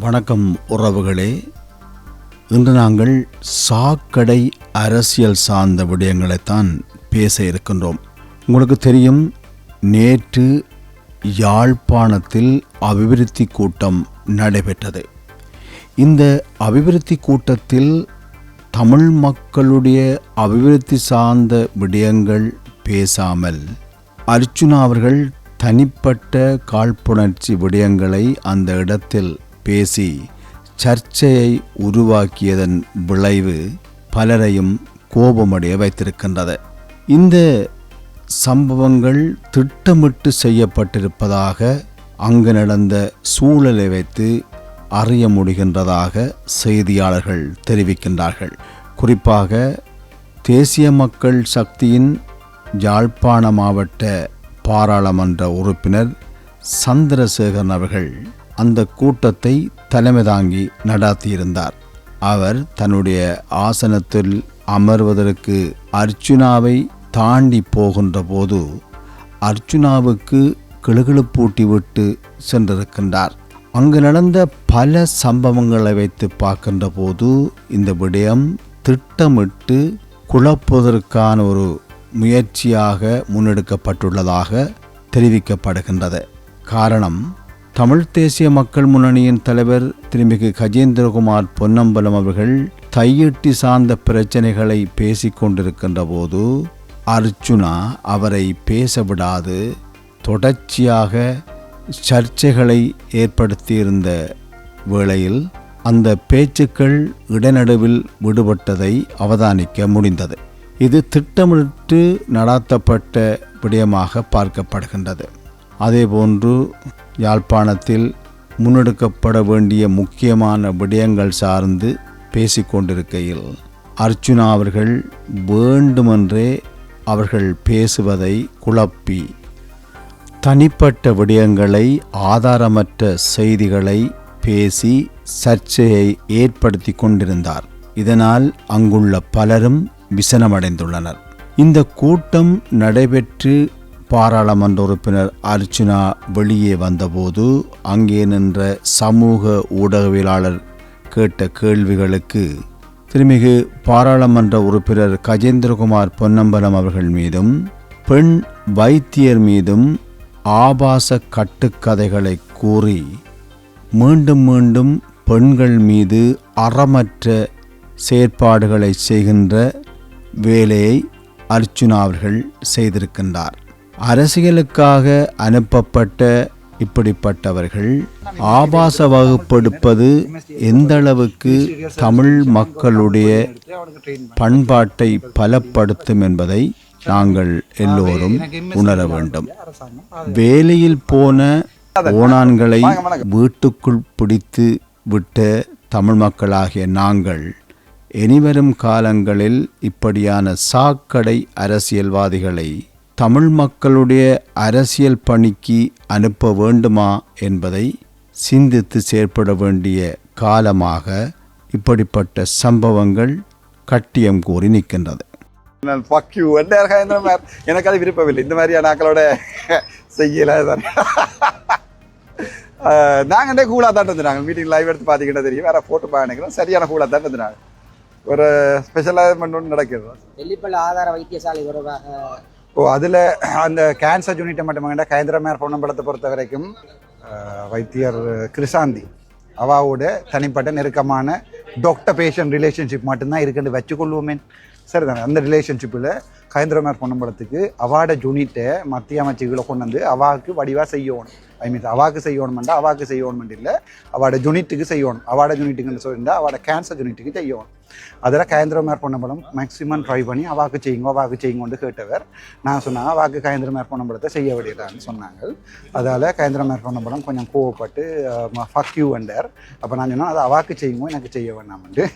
வணக்கம் உறவுகளே. இன்று நாங்கள் சாக்கடை அரசியல் சார்ந்த விடயங்களைத்தான் பேச இருக்கின்றோம். உங்களுக்கு தெரியும் நேற்று யாழ்ப்பாணத்தில் அபிவிருத்தி கூட்டம் நடைபெற்றது. இந்த அபிவிருத்தி கூட்டத்தில் தமிழ் மக்களுடைய அபிவிருத்தி சார்ந்த விடயங்கள் பேசாமல் அர்ச்சுனா அவர்கள் தனிப்பட்ட காழ்ப்புணர்ச்சி விடயங்களை அந்த இடத்தில் பேசி சர்ச்சையை உருவாக்கியதன் விளைவு பலரையும் கோபமடைய வைத்திருக்கின்றது. இந்த சம்பவங்கள் திட்டமிட்டு செய்யப்பட்டிருப்பதாக அங்கு நடந்த சூழலை வைத்து அறிய முடிகின்றதாக செய்தியாளர்கள் தெரிவிக்கின்றார்கள். குறிப்பாக தேசிய மக்கள் சக்தியின் யாழ்ப்பாண மாவட்ட பாராளுமன்ற உறுப்பினர் சந்திரசேகரன் அவர்கள் அந்த கூட்டத்தை தலைமை தாங்கி நடாத்தியிருந்தார். அவர் தன்னுடைய ஆசனத்தில் அமர்வதற்கு அர்ச்சுனாவை தாண்டி போகின்ற போது அர்ச்சுனாவுக்கு கிளுகிழுப்பூட்டி விட்டு சென்றிருக்கின்றார். அங்கு நடந்த பல சம்பவங்களை வைத்து பார்க்கின்ற போது இந்த விடயம் திட்டமிட்டு குழப்புவதற்கான ஒரு முயற்சியாக முன்னெடுக்கப்பட்டுள்ளதாக தெரிவிக்கப்படுகின்றது. காரணம் தமிழ் தேசிய மக்கள் முன்னணியின் தலைவர் திருமிகு கஜேந்திரகுமார் பொன்னம்பலம் அவர்கள் தையிட்டி சார்ந்த பிரச்சனைகளை பேசிக் கொண்டிருக்கின்ற போது அர்ச்சுனா அவரை பேச விடாது தொடர்ச்சியாக சர்ச்சைகளை ஏற்படுத்தியிருந்த வேளையில் அந்த பேச்சுக்கள் இடநடுவில் விடுபட்டதை அவதானிக்க முடிந்தது. இது திட்டமிட்டு நடாத்தப்பட்ட விடயமாக பார்க்கப்படுகின்றது. அதேபோன்று யாழ்ப்பாணத்தில் முன்னெடுக்கப்பட வேண்டிய முக்கியமான விடயங்கள் சார்ந்து பேசிக்கொண்டிருக்கையில் அர்ச்சுனா அவர்கள் வேண்டுமென்றே அவர்கள் பேசுவதை குழப்பி தனிப்பட்ட விடயங்களை ஆதாரமற்ற செய்திகளை பேசி சர்ச்சையை ஏற்படுத்தி கொண்டிருந்தார். இதனால் அங்குள்ள பலரும் விசனமடைந்துள்ளனர். இந்த கூட்டம் நடைபெற்று பாராளுமன்ற உறுப்பினர் அர்ச்சுனா வெளியே வந்தபோது அங்கே நின்ற சமூக ஊடகவியலாளர் கேட்ட கேள்விகளுக்கு திருமிகு பாராளுமன்ற உறுப்பினர் கஜேந்திரகுமார் பொன்னம்பலம் அவர்கள் மீதும் பெண் வைத்தியர் மீதும் ஆபாச கட்டுக்கதைகளை கூறி மீண்டும் மீண்டும் பெண்கள் மீது அறமற்ற செயற்பாடுகளை செய்கின்ற வேலையை அர்ச்சுனா அவர்கள் செய்திருக்கின்றார். அரசியலுக்காக அனுப்பப்பட்ட இப்படிப்பட்டவர்கள் ஆபாச வகுப்பெடுப்பது எந்தளவுக்கு தமிழ் மக்களுடைய பண்பாட்டை பலப்படுத்தும் என்பதை நாங்கள் எல்லோரும் உணர வேண்டும். வேலையில் போன ஓணான்களை வீட்டுக்குள் பிடித்து விட்ட தமிழ் மக்களாகிய நாங்கள் இனிவரும் காலங்களில் இப்படியான சாக்கடை அரசியல்வாதிகளை தமிழ் மக்களுடைய அரசியல் பணிக்கு அனுப்ப வேண்டுமா என்பதை சிந்தித்து செயற்பட வேண்டிய காலமாக இப்படிப்பட்ட சம்பவங்கள் கட்டியம் கூறி நிற்கின்றது. நான் மாதிரி எனக்கு அது விருப்பமில்லை. இந்த மாதிரியான ஆக்களோட செய்யல நாங்கள் கூலாக தான் இருந்துனாங்க மீட்டிங் லைவ் எடுத்து பார்த்தீங்கன்னா தெரியும். வேற ஃபோட்டோ நினைக்கிறோம். சரியான கூலாக தான் இருந்துனாங்க ஒரு ஸ்பெஷலாக ஒன்று நடக்கிறது. வெள்ளிப்பள்ளி ஆதார வைத்தியசாலை தொடர்பாக ஓ அதில் அந்த கேன்சர் யூனிட்டை மட்டும் கேந்திரமேர் பொன்னம்பலத்தை பொறுத்த வரைக்கும் வைத்தியர் கிருஷாந்தி அவாவோட தனிப்பட்ட நெருக்கமான டாக்டர் பேஷண்ட் ரிலேஷன்ஷிப் மட்டும்தான் இருக்குன்னு வச்சுக்கொள்வோமே சரிதானே? அந்த ரிலேஷன்ஷிப்பில் கயந்திரமார் பொன்னம்பலத்துக்கு அவாட ஜூனிட்டை மத்திய அமைச்சுகளை கொண்டு வந்து அவாவுக்கு வடிவாக செய்யணும். ஐ மீன் அவாக்கு செய்யணுமெண்டா அவாக்கு செய்யணுமெண்டு இல்லை. அவாட ஜூனிட்டுக்கு செய்யணும். அவாட யூனிட்டுக்குன்னு சொல்லியிருந்தா அவாட கேன்சர் ஜுனிட்டுக்கு செய்யணும். அதில் கயந்திரமார் பொன்னம்பலம் மேக்ஸிமம் ட்ரை பண்ணி அவாக்கு செய்யுங்க அவாக்கு செய்யுங்கன்னு கேட்டவர். நான் சொன்னேன் அவாக்கு கயந்திரமார் பொன்னம்பலத்தை செய்ய விடலான்னு சொன்னாங்க. அதால் கயந்திரமார் பொன்னம்பலம் கொஞ்சம் கோவப்பட்டு ஃபக் யூ வந்தார் அப்போ நான் சொன்னேன் அதை அவாக்கு செய்யுங்க எனக்கு செய்ய வேணாம்ட்டு